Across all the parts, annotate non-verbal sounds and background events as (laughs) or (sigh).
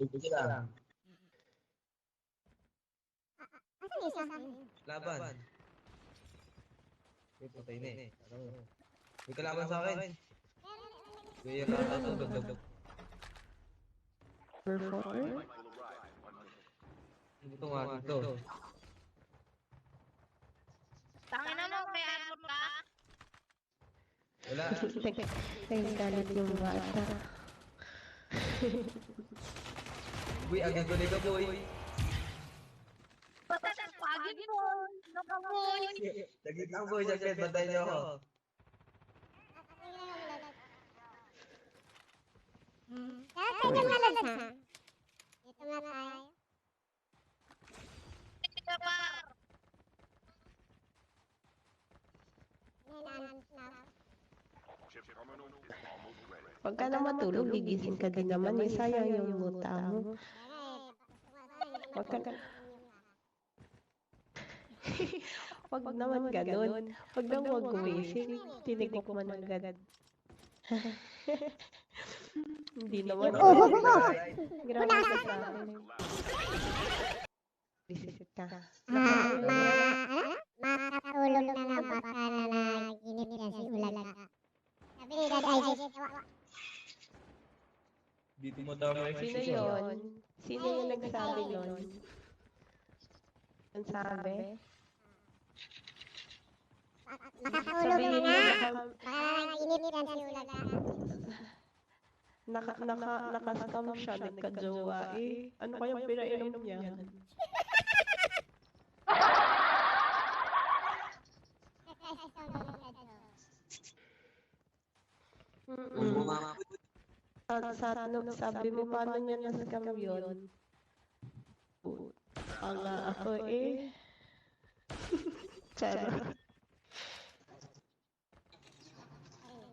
Sige lang. Asan isa? Laban. May patay na eh. Ano? May kalaban sa akin. Kaya nakakatulog. dog. Performer? Ito nga dito. Tangina mo, may armor ka? Wala. (laughs) Nagagalit yung bata. (laughs) Uy, agad ko ka boy. Basta pagin mo. Nakamoy. Lagi lang boy, sakit. Bantay niyo ako. Kaya tayo malas ha? Dito nga tayo. Ika pa. Hinahanap na. Pag ka na matulog, gigising ka din naman. Eh, sayang yung muta mo. Wag ka na. Wag naman ganun. Wag na wag gumising. Tinigok man agad. Hindi naman. Grabe ka sa akin. Visit ka. Ah, ma, ano? Makakatulog na nga baka na naginip yan si Ulala. Sabi ni Dad Isaac, "Wa- Dito mo daw may Sino yun? Sino yung nagsabi nun? Ang sabi? makakatulog na nga. naka, Baka na naginip yan si Ulala. naka, naka, naka-scam siya, nagka-jowa eh. Ano kayang pinainom niya? (laughs) Mm-mm. Sa, sa, ano, sabi mo, paano niya na-scam yun? Ang ako eh. (laughs) Charot.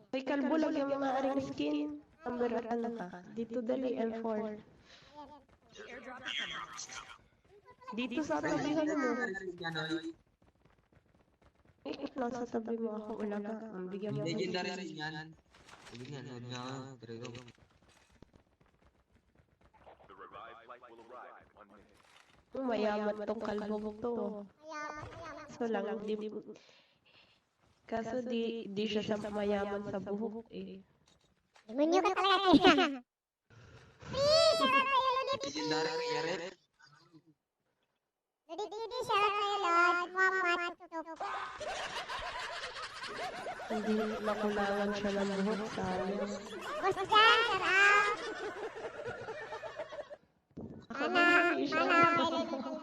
May kalbo lang yung mga aring skin. Number at ano ka? Dito dali, M4. Dito sa tabihan mo. Eh, nasa tabi mo ako, ulaga. Bigyan mo ako. Legendary yan. Sige nga, huwag nga. Talaga. Oh, mayaman tong kalbong to. So lang, di, kaso di, di siya sa mayaman sa buhok eh. Demonyo ka talaga kaya. Please, shout out kayo, Lodi. Legendary rin. Lodi, Didi, shout out kayo, Lord. Muhammad, tutup. Hindi nakulangan siya ng buhok, sayang. Boss Jan, shout out. Mana, Hindi siya. mana, kay Lodi Kalbo.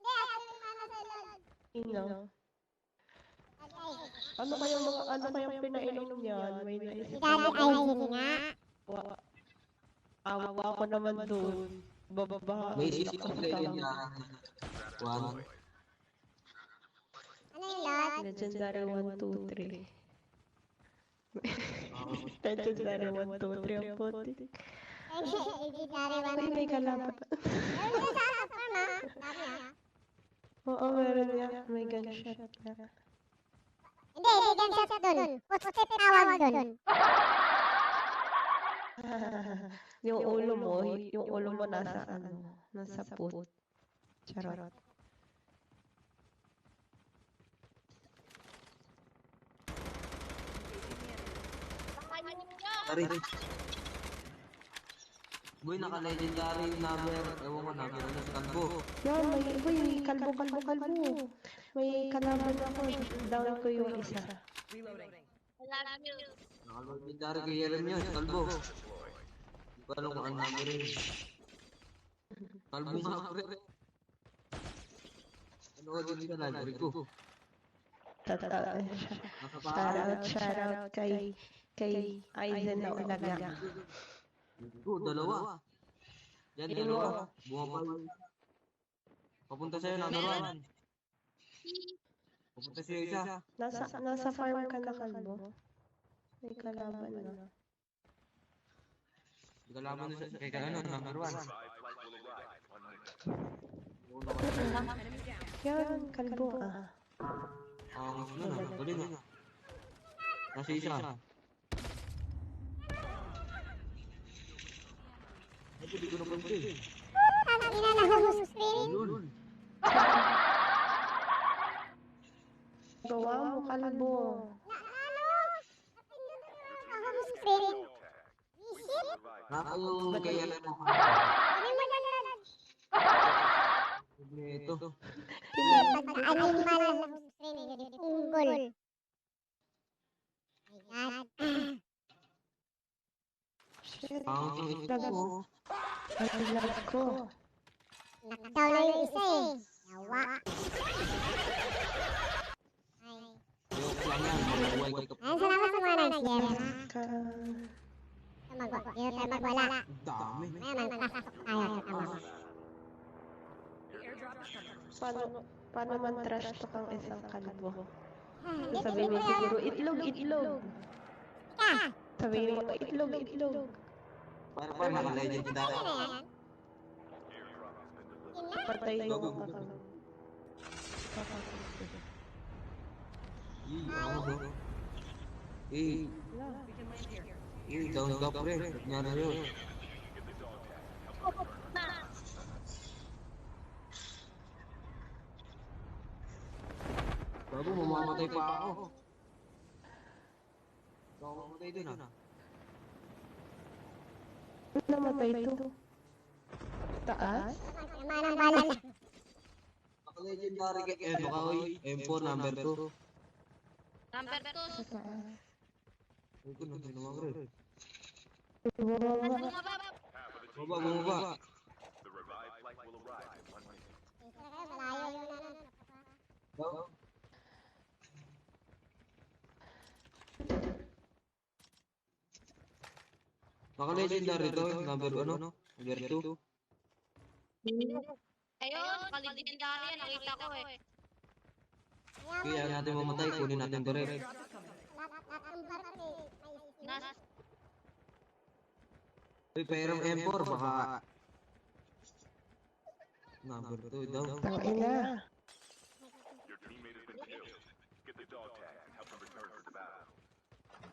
Hindi, ako yung mana sa Lord. Ino. Ano kaya mga ano kaya pinainom niyan? May naisip Si Daddy Isaac nga. Wa, awa ko naman doon. Bababa. May isip ko legend na. One. Ano yung Lord? Legendary 1, 2, 3. Legendary 1, 2, 3 ang puti. Legendary one. Uy, may kalaban. Meron din sa farm, ha? Dami, ha? Oo, meron niya. May gunshot na. Hindi, hindi gunshot dun. Puti tawag dun. yung ulo mo, yung ulo mo nasa ano, nasa put. Charot. Tangin niyo. Tari. Boy, naka-legendary number. Ewan ko, number na sa kalbo. Yan, may, may kalbo, kalbo, kalbo. May kalaban ako. Down ko yung isa. Niyo. Naka-legendary kaya rin yun, kalbo. Hindi ko alam kung ano number yun. Kalbo nga pre. Ano ko din sa library ko? Tata. Shout out, shout out kay kay Aizen na ulaga. Oo, dalawa. Yan, dalawa. Bumaba yun. Papunta sa'yo, number one. Papunta sa'yo isa. Nasa nasa farm ka na kalbo. May kalaban na. Hindi ka laman na kay ka ano, number one. Yan, kalbo ah. Ah, mas na na, tuloy na. Nasa isa. Ay, hindi ko napansin. Ang ina na. Gawa mo, kalbo. Na ano? Napindot ko yung home screen. Visit? Nakakong kaya lang ako. Ano mo na na? Ito. Pag-animal na. Jadi punggol. My God. Shit, Ang ito. Ang lag ko. Nakataw na yung isa eh. Yawa. Ay. Joke lang yan. Mabuhay ka pa. Ayun, salamat sa mga ha? Ka... Mag- Hindi tayo magwala. Dami. Mayaman, pasasok tayo. Tama ko. Paano, paano man trash talk ang isang kalbo? Ah, Sabihin mo siguro, yun. itlog, itlog. Ka. Sabihin mo, itlog, itlog. Para pa Ano tayo. na yan? Ina? Patay Go, yung go, go, go. kakang. Eh, ano ba? Eh, eh, down ka pre. Nya na yun. Bago, mamamatay pa ako. Baka mamatay din ah. Namatay to. Taas? Naman ang bala na. Naka-legendary ka. Eh, baka oy. M4 number 2. Number two. Sa taas. Ay, ko na naman pre. Bumaba. Ano nga ba? Baba, bumaba. Malayo yun na nun. Down. Naka-legendary to. Number ano? Number 2. Ayun, kaligendary yan. Nakita ko eh. Kaya natin mamatay. Kunin natin to rin. Nas, Uy, pero M4 baka... Number 2 daw. Tangin na.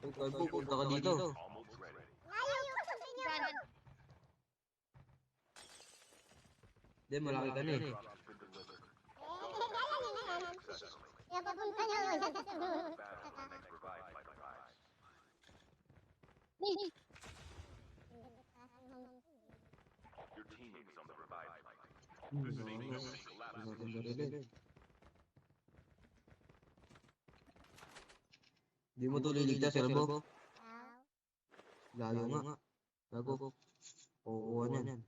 Uy, Kalbo, punta ka dito. Layo ko sa yan. Hindi, malaki ka na eh. Eh, kaya yan, yan, yan. Kaya papunta niyo ako sa susunod. Hindi mo to liligtas, Kalbo. Wow. Layo nga. Gago. Kukuha niyan.